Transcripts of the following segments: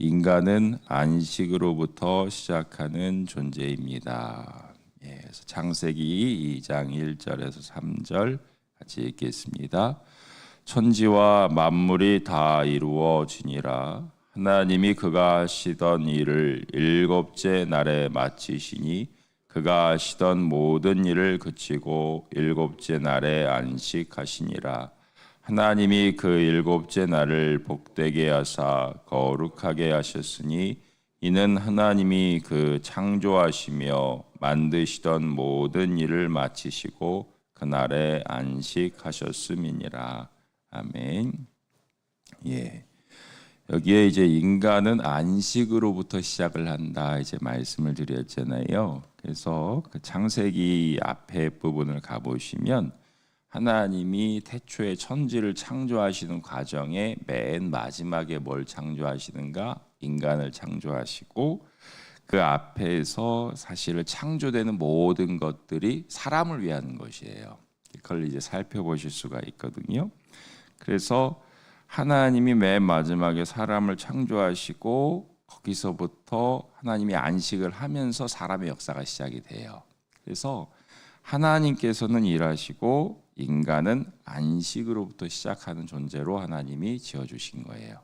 인간은 안식으로부터 시작하는 존재입니다. 예, 창세기 2장 1절에서 3절 같이 읽겠습니다. 천지와 만물이 다 이루어지니라 하나님이 그가 하시던 일을 일곱째 날에 마치시니 그가 하시던 모든 일을 그치고 일곱째 날에 안식하시니라 하나님이 그 일곱째 날을 복되게 하사 거룩하게 하셨으니 이는 하나님이 그 창조하시며 만드시던 모든 일을 마치시고 그날에 안식하셨음이니라. 아멘. 예. 여기에 이제 인간은 안식으로부터 시작을 한다 이제 말씀을 드렸잖아요. 그래서 그 창세기 앞에 부분을 가 보시면 하나님이 태초에 천지를 창조하시는 과정에 맨 마지막에 뭘 창조하시는가? 인간을 창조하시고 그 앞에서 사실 창조되는 모든 것들이 사람을 위한 것이에요. 그걸 이제 살펴보실 수가 있거든요. 그래서 하나님이 맨 마지막에 사람을 창조하시고 거기서부터 하나님이 안식을 하면서 사람의 역사가 시작이 돼요. 그래서 하나님께서는 일하시고 인간은 안식으로부터 시작하는 존재로 하나님이 지어 주신 거예요.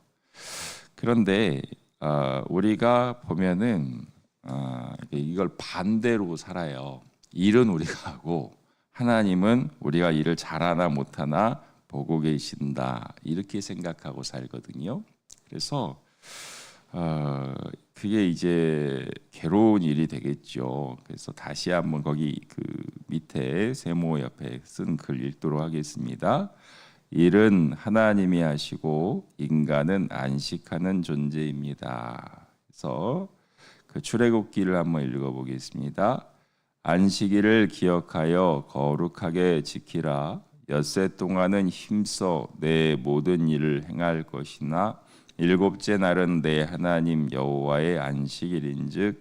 그런데 어, 우리가 보면은 어, 이걸 반대로 살아요. 일은 우리가 하고 하나님은 우리가 일을 잘하나 못하나 보고 계신다 이렇게 생각하고 살거든요. 그래서 어, 그게 이제 괴로운 일이 되겠죠. 그래서 다시 한번 거기 그 밑에 세모 옆에 쓴 글 읽도록 하겠습니다. 일은 하나님이 하시고 인간은 안식하는 존재입니다. 그래서 그 출애굽기를 한번 읽어 보겠습니다. 안식일을 기억하여 거룩하게 지키라. 엿새 동안은 힘써 내 모든 일을 행할 것이나 일곱째 날은 내 하나님 여호와의 안식일인즉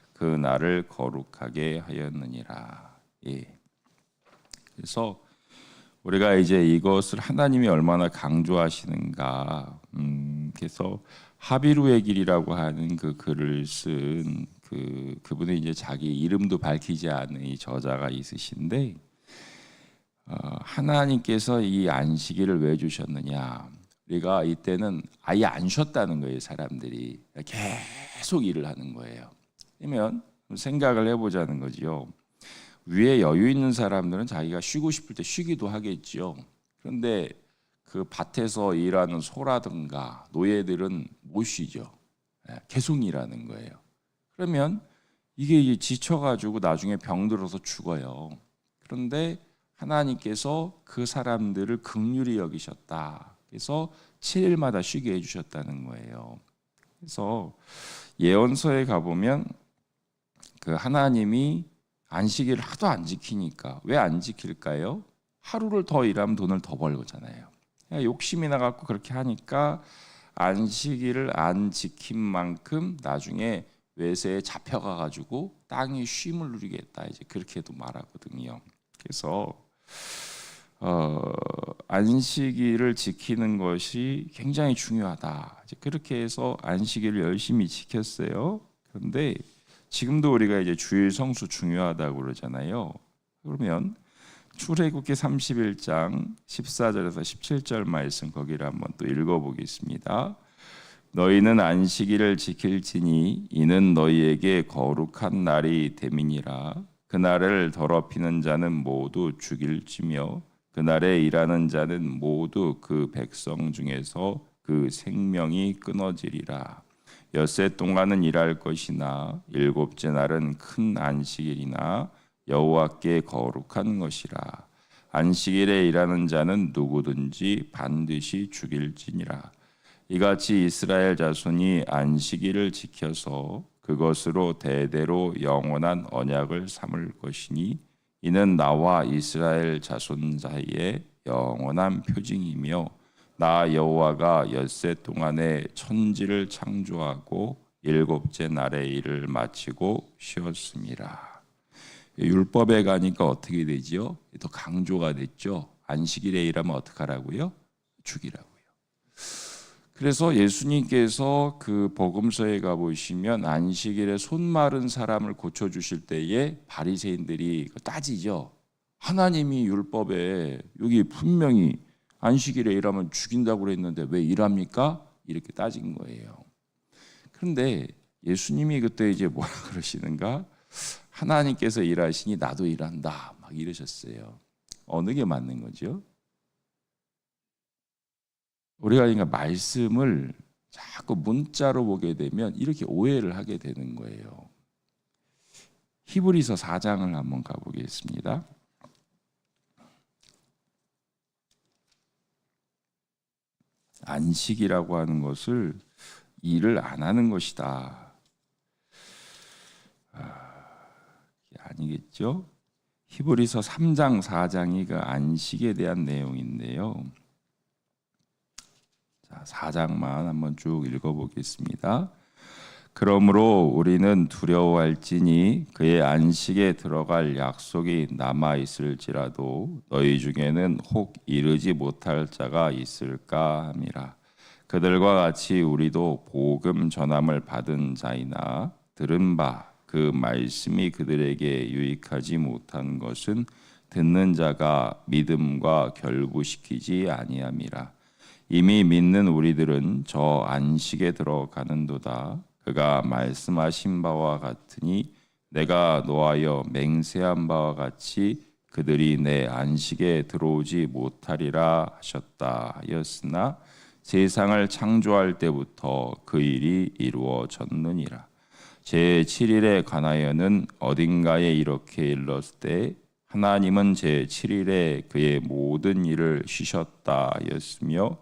그 날을 거룩하게 하였느니라. 예. 그래서 우리가 이제 이것을 하나님이 얼마나 강조하시는가. 음, 그래서 하비루의 길이라고 하는 그 글을 쓴 그 그분의 이제 자기 이름도 밝히지 않은 이 저자가 있으신데 어, 하나님께서 이 안식일을 왜 주셨느냐? 우리가 이때는 아예 안 쉬었다는 거예요, 사람들이 계속 일을 하는 거예요. 그러면 생각을 해보자는 거지요. 위에 여유 있는 사람들은 자기가 쉬고 싶을 때 쉬기도 하겠죠. 그런데 그 밭에서 일하는 소라든가 노예들은 못 쉬죠. 예, 계속 일하는 거예요. 그러면 이게 지쳐가지고 나중에 병들어서 죽어요. 그런데 하나님께서 그 사람들을 극률히 여기셨다. 그래서 7일마다 쉬게 해주셨다는 거예요. 그래서 예언서에 가보면 그 하나님이 안식일을 하도 안 지키니까 왜 안 지킬까요? 하루를 더 일하면 돈을 더 벌거잖아요. 욕심이 나갖고 그렇게 하니까 안식일을 안 지킨 만큼 나중에 외세에 잡혀가 가지고 땅이 쉼을 누리겠다 이제 그렇게도 말하거든요. 그래서 어, 안식일을 지키는 것이 굉장히 중요하다. 이제 그렇게 해서 안식일을 열심히 지켰어요. 그런데 지금도 우리가 이제 주일 성수 중요하다고 그러잖아요. 그러면 출애굽기 31장 14절에서 17절 말씀 거기를 한번 또 읽어보겠습니다. 너희는 안식일을 지킬지니 이는 너희에게 거룩한 날이 됨이니라. 그날을 더럽히는 자는 모두 죽일지며 그날에 일하는 자는 모두 그 백성 중에서 그 생명이 끊어지리라. 엿새 동안은 일할 것이나 일곱째 날은 큰 안식일이나 여호와께 거룩한 것이라. 안식일에 일하는 자는 누구든지 반드시 죽일지니라. 이같이 이스라엘 자손이 안식일을 지켜서 그것으로 대대로 영원한 언약을 삼을 것이니 이는 나와 이스라엘 자손 사이에 영원한 표징이며 나 여호와가 엿새 동안에 천지를 창조하고 일곱째 날에 일을 마치고 쉬었습니다. 율법에 가니까 어떻게 되지요? 더 강조가 됐죠. 안식일에 일하면 어떡하라고요? 죽이라고요. 그래서 예수님께서 그 복음서에 가 보시면 안식일에 손 마른 사람을 고쳐 주실 때에 바리새인들이 따지죠. 하나님이 율법에 여기 분명히 안식일에 일하면 죽인다고 그랬는데 왜 일합니까? 이렇게 따진 거예요. 그런데 예수님이 그때 이제 뭐라 그러시는가? 하나님께서 일하시니 나도 일한다. 막 이러셨어요. 어느 게 맞는 거죠? 우리가 그러니까 말씀을 자꾸 문자로 보게 되면 이렇게 오해를 하게 되는 거예요. 히브리서 4장을 한번 가보겠습니다. 안식이라고 하는 것을 일을 안 하는 것이다. 아, 아니겠죠? 히브리서 3장 4장이 그 안식에 대한 내용인데요. 자, 4장만 한번 쭉 읽어보겠습니다. 그러므로 우리는 두려워할지니 그의 안식에 들어갈 약속이 남아 있을지라도 너희 중에는 혹 이르지 못할 자가 있을까 함이라. 그들과 같이 우리도 복음 전함을 받은 자이나 들은 바 그 말씀이 그들에게 유익하지 못한 것은 듣는 자가 믿음과 결부시키지 아니함이라. 이미 믿는 우리들은 저 안식에 들어가는도다. 그가 말씀하신 바와 같으니 내가 노하여 맹세한 바와 같이 그들이 내 안식에 들어오지 못하리라 하셨다 하였으나 세상을 창조할 때부터 그 일이 이루어졌느니라. 제 7일에 관하여는 어딘가에 이렇게 일렀을 때 하나님은 제 7일에 그의 모든 일을 쉬셨다 하였으며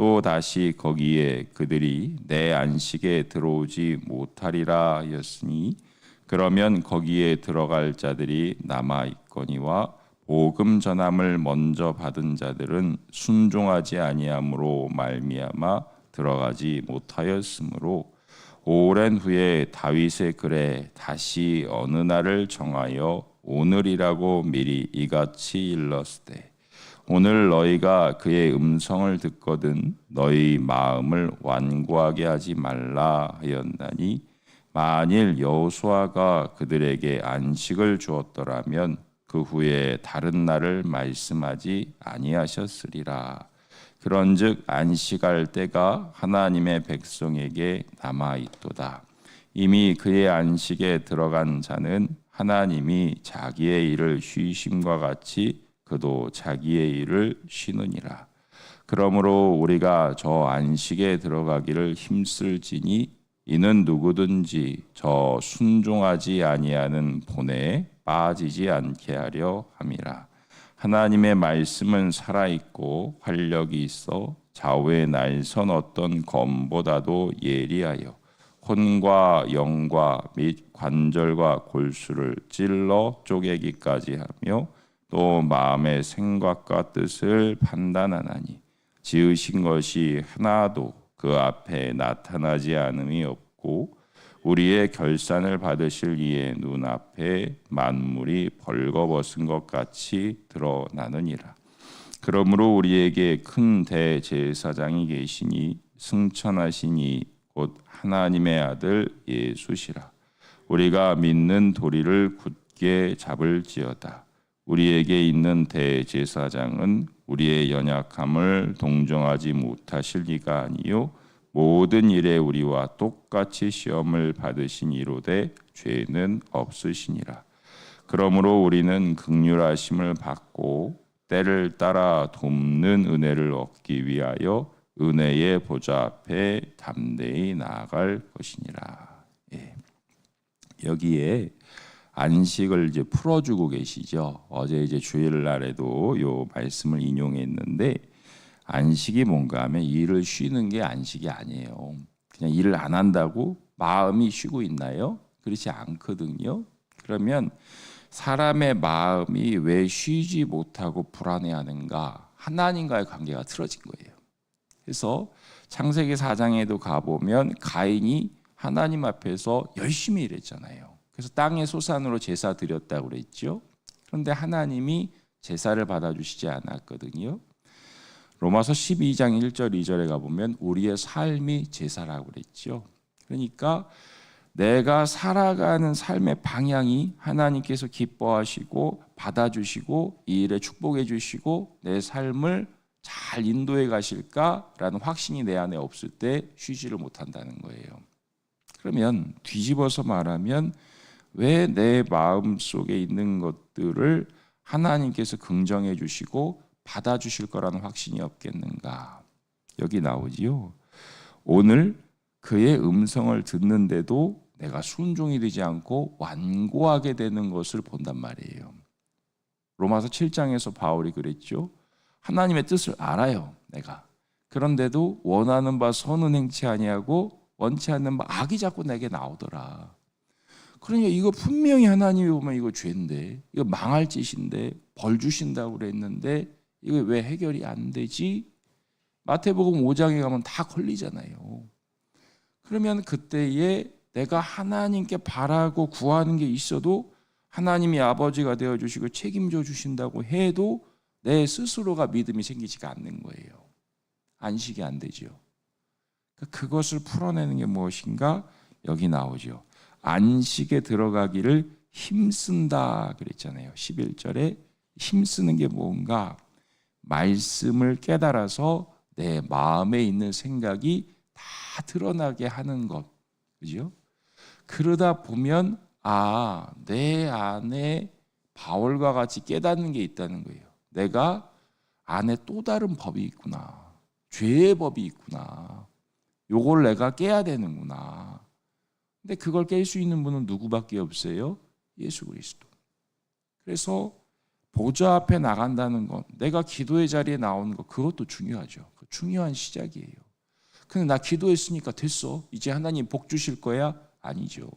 또 다시 거기에 그들이 내 안식에 들어오지 못하리라 하였으니 그러면 거기에 들어갈 자들이 남아 있거니와 복음 전함을 먼저 받은 자들은 순종하지 아니함으로 말미암아 들어가지 못하였으므로 오랜 후에 다윗의 글에 다시 어느 날을 정하여 오늘이라고 미리 이같이 일렀으되 오늘 너희가 그의 음성을 듣거든 너희 마음을 완고하게 하지 말라 하였나니 만일 여호수아가 그들에게 안식을 주었더라면 그 후에 다른 날을 말씀하지 아니하셨으리라. 그런즉 안식할 때가 하나님의 백성에게 남아 있도다. 이미 그의 안식에 들어간 자는 하나님이 자기의 일을 쉬심과 같이 그도 자기의 일을 쉬느니라. 그러므로 우리가 저 안식에 들어가기를 힘쓸지니 이는 누구든지 저 순종하지 아니하는 본에 빠지지 않게 하려 함이라. 하나님의 말씀은 살아 있고 활력이 있어 좌우의 날선 어떤 검보다도 예리하여 혼과 영과 및 관절과 골수를 찔러 쪼개기까지 하며 또 마음의 생각과 뜻을 판단하나니 지으신 것이 하나도 그 앞에 나타나지 않음이 없고 우리의 결산을 받으실 이의 눈앞에 만물이 벌거벗은 것 같이 드러나느니라. 그러므로 우리에게 큰 대제사장이 계시니 승천하시니 곧 하나님의 아들 예수시라. 우리가 믿는 도리를 굳게 잡을지어다. 우리에게 있는 대제사장은 우리의 연약함을 동정하지 못하실 리가 아니요 모든 일에 우리와 똑같이 시험을 받으신 이로되 죄는 없으시니라. 그러므로 우리는 극률하심을 받고 때를 따라 돕는 은혜를 얻기 위하여 은혜의 보좌 앞에 담대히 나아갈 것이니라. 예. 여기에 안식을 이제 풀어주고 계시죠. 어제 이제 주일날에도 요 말씀을 인용했는데 안식이 뭔가 하면 일을 쉬는 게 안식이 아니에요. 그냥 일을 안 한다고 마음이 쉬고 있나요? 그렇지 않거든요. 그러면 사람의 마음이 왜 쉬지 못하고 불안해하는가? 하나님과의 관계가 틀어진 거예요. 그래서 창세기 4장에도 가보면 가인이 하나님 앞에서 열심히 일했잖아요. 그래서 땅의 소산으로 제사 드렸다고 그랬죠. 그런데 하나님이 제사를 받아주시지 않았거든요. 로마서 12장 1절 2절에 가보면 우리의 삶이 제사라고 그랬죠. 그러니까 내가 살아가는 삶의 방향이 하나님께서 기뻐하시고 받아주시고 이 일에 축복해 주시고 내 삶을 잘 인도해 가실까라는 확신이 내 안에 없을 때 쉬지를 못한다는 거예요. 그러면 뒤집어서 말하면 왜 내 마음 속에 있는 것들을 하나님께서 긍정해 주시고 받아 주실 거라는 확신이 없겠는가? 여기 나오지요. 오늘 그의 음성을 듣는데도 내가 순종이 되지 않고 완고하게 되는 것을 본단 말이에요. 로마서 7장에서 바울이 그랬죠. 하나님의 뜻을 알아요, 내가. 그런데도 원하는 바 선은 행치 아니하고 원치 않는 바 악이 자꾸 내게 나오더라. 그러니까 이거 분명히 하나님이 보면 이거 죄인데, 이거 망할 짓인데, 벌 주신다고 그랬는데, 이거 왜 해결이 안 되지? 마태복음 5장에 가면 다 걸리잖아요. 그러면 그때에 내가 하나님께 바라고 구하는 게 있어도 하나님이 아버지가 되어 주시고 책임져 주신다고 해도 내 스스로가 믿음이 생기지가 않는 거예요. 안식이 안 되죠. 그것을 풀어내는 게 무엇인가? 여기 나오죠. 안식에 들어가기를 힘쓴다 그랬잖아요. 11절에 힘쓰는 게 뭔가 말씀을 깨달아서 내 마음에 있는 생각이 다 드러나게 하는 것. 그죠? 그러다 보면 아, 내 안에 바울과 같이 깨닫는 게 있다는 거예요. 내가 안에 또 다른 법이 있구나. 죄의 법이 있구나. 요걸 내가 깨야 되는구나. 근데 그걸 깰 수 있는 분은 누구밖에 없어요? 예수 그리스도. 그래서 보좌 앞에 나간다는 것, 내가 기도의 자리에 나오는 것, 그것도 중요하죠. 그 중요한 시작이에요. 근데 나 기도했으니까 됐어. 이제 하나님 복 주실 거야? 아니죠.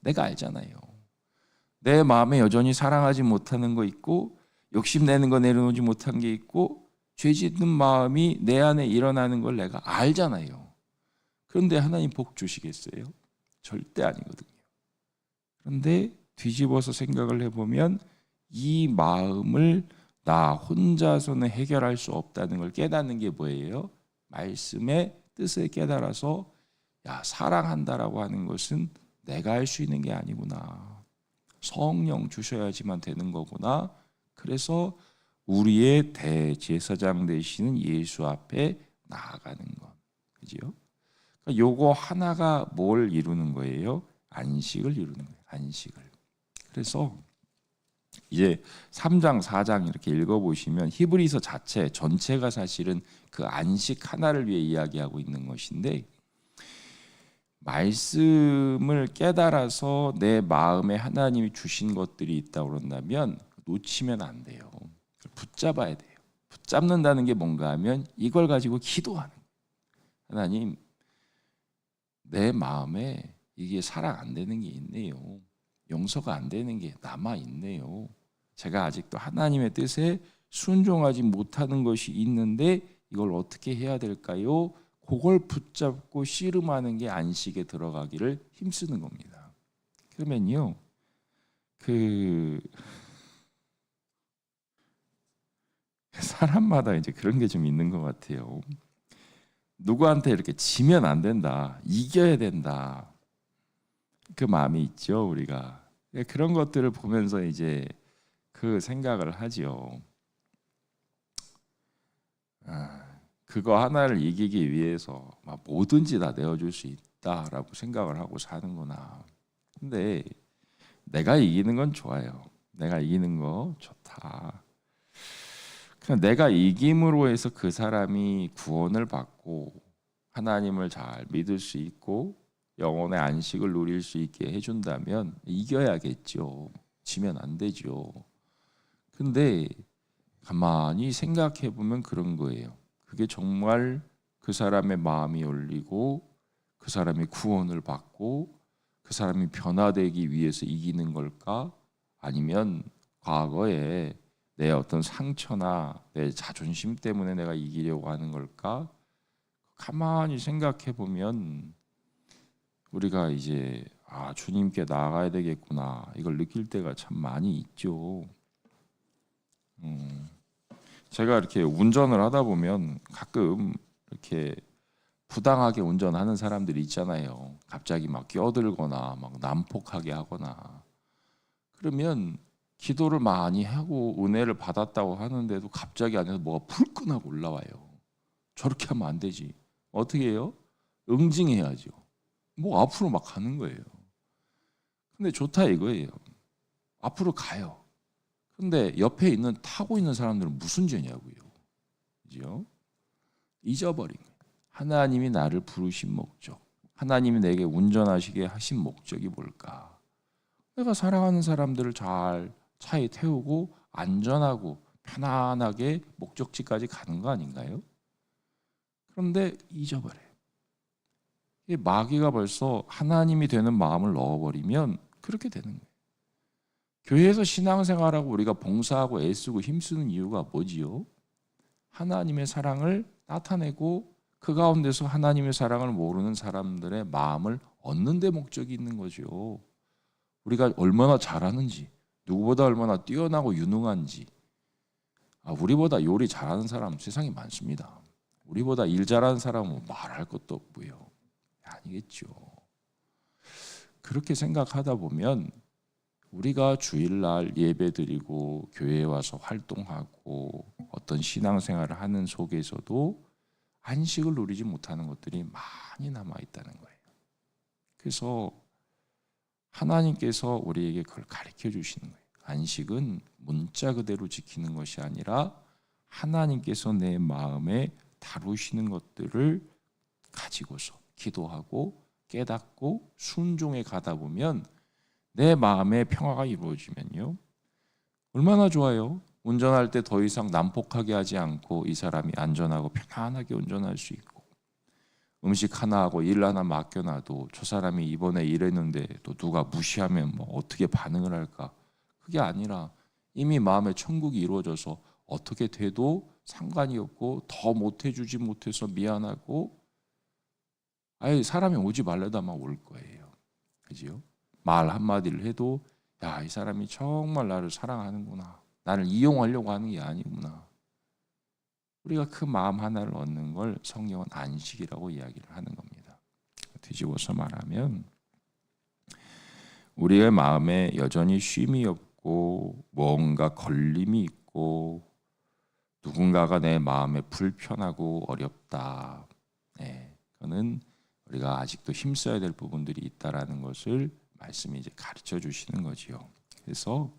내가 알잖아요. 내 마음에 여전히 사랑하지 못하는 거 있고, 욕심내는 거 내려놓지 못한 게 있고, 죄 짓는 마음이 내 안에 일어나는 걸 내가 알잖아요. 그런데 하나님 복 주시겠어요? 절대 아니거든요. 그런데 뒤집어서 생각을 해보면 이 마음을 나 혼자서는 해결할 수 없다는 걸 깨닫는 게 뭐예요? 말씀의 뜻을 깨달아서 야 사랑한다라고 하는 것은 내가 할 수 있는 게 아니구나. 성령 주셔야지만 되는 거구나. 그래서 우리의 대제사장 되시는 예수 앞에 나아가는 것. 그러니까 요거 하나가 뭘 이루는 거예요? 안식을 이루는 거예요. 안식을. 그래서 이제 3장, 4장 이렇게 읽어 보시면 히브리서 자체 전체가 사실은 그 안식 하나를 위해 이야기하고 있는 것인데 말씀을 깨달아서 내 마음에 하나님이 주신 것들이 있다 그런다면 놓치면 안 돼요. 붙잡아야 돼요. 붙잡는다는 게 뭔가 하면 이걸 가지고 기도하는 하나님 내 마음에 이게 사랑 안 되는 게 있네요. 용서가 안 되는 게 남아 있네요. 제가 아직도 하나님의 뜻에 순종하지 못하는 것이 있는데 이걸 어떻게 해야 될까요? 그걸 붙잡고 씨름하는 게 안식에 들어가기를 힘쓰는 겁니다. 그러면요, 그 사람마다 이제 그런 게 좀 있는 것 같아요. 누구한테 이렇게 지면 안 된다, 이겨야 된다. 그 마음이 있죠, 우리가. 그런 것들을 보면서 이제 그 생각을 하지요. 아, 그거 하나를 이기기 위해서 막 뭐든지 다 내어줄 수 있다라고 생각을 하고 사는구나. 근데 내가 이기는 건 좋아요. 내가 이기는 거 좋다. 그냥 내가 이김으로 해서 그 사람이 구원을 받고 하나님을 잘 믿을 수 있고 영혼의 안식을 누릴 수 있게 해준다면 이겨야겠죠. 지면 안 되죠. 근데 가만히 생각해 보면 그런 거예요. 그게 정말 그 사람의 마음이 열리고 그 사람이 구원을 받고 그 사람이 변화되기 위해서 이기는 걸까? 아니면 과거에 내 어떤 상처나 내 자존심 때문에 내가 이기려고 하는 걸까? 가만히 생각해 보면 우리가 이제 아 주님께 나아가야 되겠구나 이걸 느낄 때가 참 많이 있죠. 음, 제가 이렇게 운전을 하다 보면 가끔 이렇게 부당하게 운전하는 사람들이 있잖아요. 갑자기 막 끼어들거나 막 난폭하게 하거나 그러면 기도를 많이 하고 은혜를 받았다고 하는데도 갑자기 안에서 뭐가 불끈하고 올라와요. 저렇게 하면 안 되지. 어떻게 해요? 응징해야죠. 뭐 앞으로 막 가는 거예요. 근데 좋다 이거예요. 앞으로 가요. 근데 옆에 있는 타고 있는 사람들은 무슨 죄냐고요. 그죠? 잊어버린 거예요. 하나님이 나를 부르신 목적, 하나님이 내게 운전하시게 하신 목적이 뭘까? 내가 사랑하는 사람들을 잘 차에 태우고 안전하고 편안하게 목적지까지 가는 거 아닌가요? 그런데 잊어버려요. 이 마귀가 벌써 하나님이 되는 마음을 넣어버리면 그렇게 되는 거예요. 교회에서 신앙생활하고 우리가 봉사하고 애쓰고 힘쓰는 이유가 뭐지요? 하나님의 사랑을 나타내고 그 가운데서 하나님의 사랑을 모르는 사람들의 마음을 얻는 데 목적이 있는 거죠. 우리가 얼마나 잘하는지, 누구보다 얼마나 뛰어나고 유능한지. 아, 우리보다 요리 잘하는 사람 세상에 많습니다. 우리보다 일 잘하는 사람은 말할 것도 없고요. 아니겠죠. 그렇게 생각하다 보면 우리가 주일날 예배 드리고 교회에 와서 활동하고 어떤 신앙생활을 하는 속에서도 안식을 누리지 못하는 것들이 많이 남아 있다는 거예요. 그래서 하나님께서 우리에게 그걸 가르쳐 주시는 거예요. 안식은 문자 그대로 지키는 것이 아니라 하나님께서 내 마음에 다루시는 것들을 가지고서 기도하고 깨닫고 순종해 가다 보면 내 마음의 평화가 이루어지면요. 얼마나 좋아요. 운전할 때 더 이상 난폭하게 하지 않고 이 사람이 안전하고 편안하게 운전할 수 있고 음식 하나 하고 일 하나 맡겨놔도 저 사람이 이번에 일했는데 또 누가 무시하면 뭐 어떻게 반응을 할까? 그게 아니라 이미 마음의 천국이 이루어져서 어떻게 돼도 상관이 없고 더 못해주지 못해서 미안하고 아예 사람이 오지 말려다만 올 거예요. 그지요 말 한마디를 해도 야 이 사람이 정말 나를 사랑하는구나. 나를 이용하려고 하는 게 아니구나. 우리가 그 마음 하나를 얻는 걸 성경은 안식이라고 이야기를 하는 겁니다. 뒤집어서 말하면 우리의 마음에 여전히 쉼이 없고 뭔가 걸림이 있고 누군가가 내 마음에 불편하고 어렵다. 네, 그거는 우리가 아직도 힘써야 될 부분들이 있다라는 것을 말씀이 이제 가르쳐 주시는 거지요. 그래서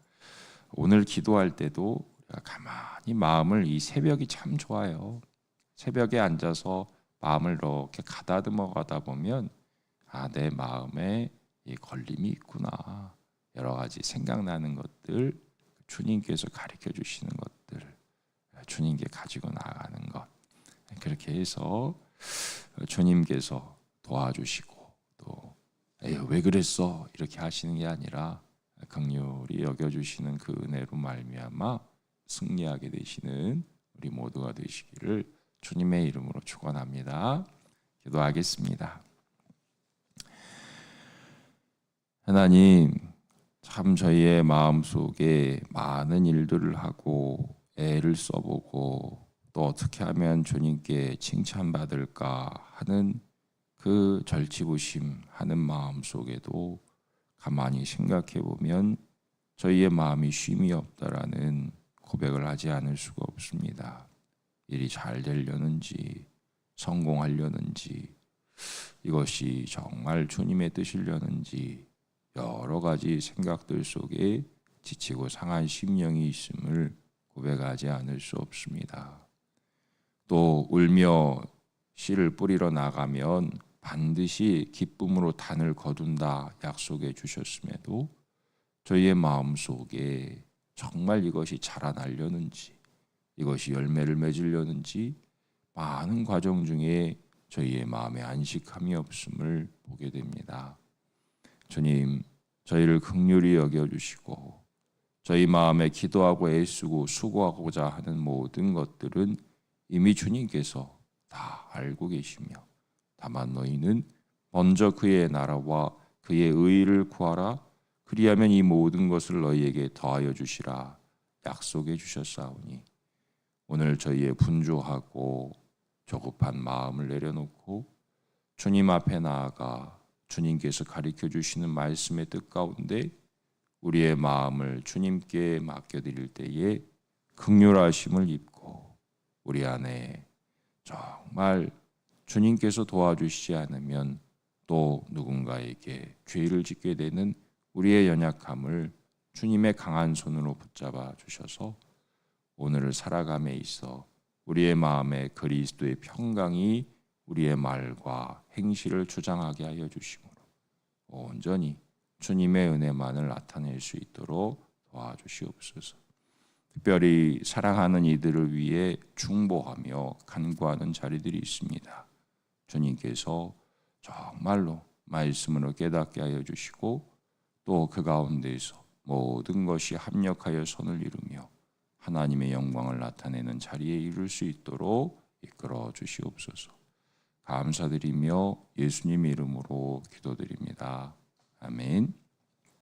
오늘 기도할 때도 가 가만히 마음을 이 새벽이 참 좋아요. 새벽에 앉아서 마음을 이렇게 가다듬어 가다 보면 아, 내 마음에 이 걸림이 있구나. 여러 가지 생각나는 것들, 주님께서 가르쳐 주시는 것들, 주님께 가지고 나가는 것. 그렇게 해서 주님께서 도와주시고 또 왜 그랬어? 이렇게 하시는 게 아니라 긍휼히 여겨주시는 그 은혜로 말미암아 승리하게 되시는 우리 모두가 되시기를 주님의 이름으로 축원합니다. 기도하겠습니다. 하나님 참 저희의 마음 속에 많은 일들을 하고 애를 써보고 또 어떻게 하면 주님께 칭찬받을까 하는 그 절치부심 하는 마음 속에도 가만히 생각해 보면 저희의 마음이 쉼이 없다라는 고백을 하지 않을 수가 없습니다. 일이 잘 되려는지 성공하려는지 이것이 정말 주님의 뜻이려는지 여러 가지 생각들 속에 지치고 상한 심령이 있음을 고백하지 않을 수 없습니다. 또 울며 씨를 뿌리러 나가면 반드시 기쁨으로 단을 거둔다 약속해 주셨음에도 저희의 마음 속에 정말 이것이 자라나려는지 이것이 열매를 맺으려는지 많은 과정 중에 저희의 마음에 안식함이 없음을 보게 됩니다. 주님, 저희를 극률히 여겨 주시고 저희 마음에 기도하고 애쓰고 수고하고자 하는 모든 것들은 이미 주님께서 다 알고 계시며 다만 너희는 먼저 그의 나라와 그의 의를 구하라 그리하면 이 모든 것을 너희에게 더하여 주시라. 약속해 주셨사오니 오늘 저희의 분주하고 조급한 마음을 내려놓고 주님 앞에 나아가 주님께서 가르쳐 주시는 말씀의 뜻 가운데 우리의 마음을 주님께 맡겨 드릴 때에 극률하심을 입고 우리 안에 정말 주님께서 도와주시지 않으면 또 누군가에게 죄를 짓게 되는 우리의 연약함을 주님의 강한 손으로 붙잡아 주셔서 오늘을 살아감에 있어 우리의 마음에 그리스도의 평강이 우리의 말과 행실을 주장하게 하여 주심으로 온전히 주님의 은혜만을 나타낼 수 있도록 도와주시옵소서. 특별히 사랑하는 이들을 위해 중보하며 간구하는 자리들이 있습니다. 주님께서 정말로 말씀으로 깨닫게 하여 주시고 또 그 가운데에서 모든 것이 합력하여 선을 이루며 하나님의 영광을 나타내는 자리에 이룰 수 있도록 이끌어 주시옵소서. 감사드리며 예수님 이름으로 기도드립니다. 아멘.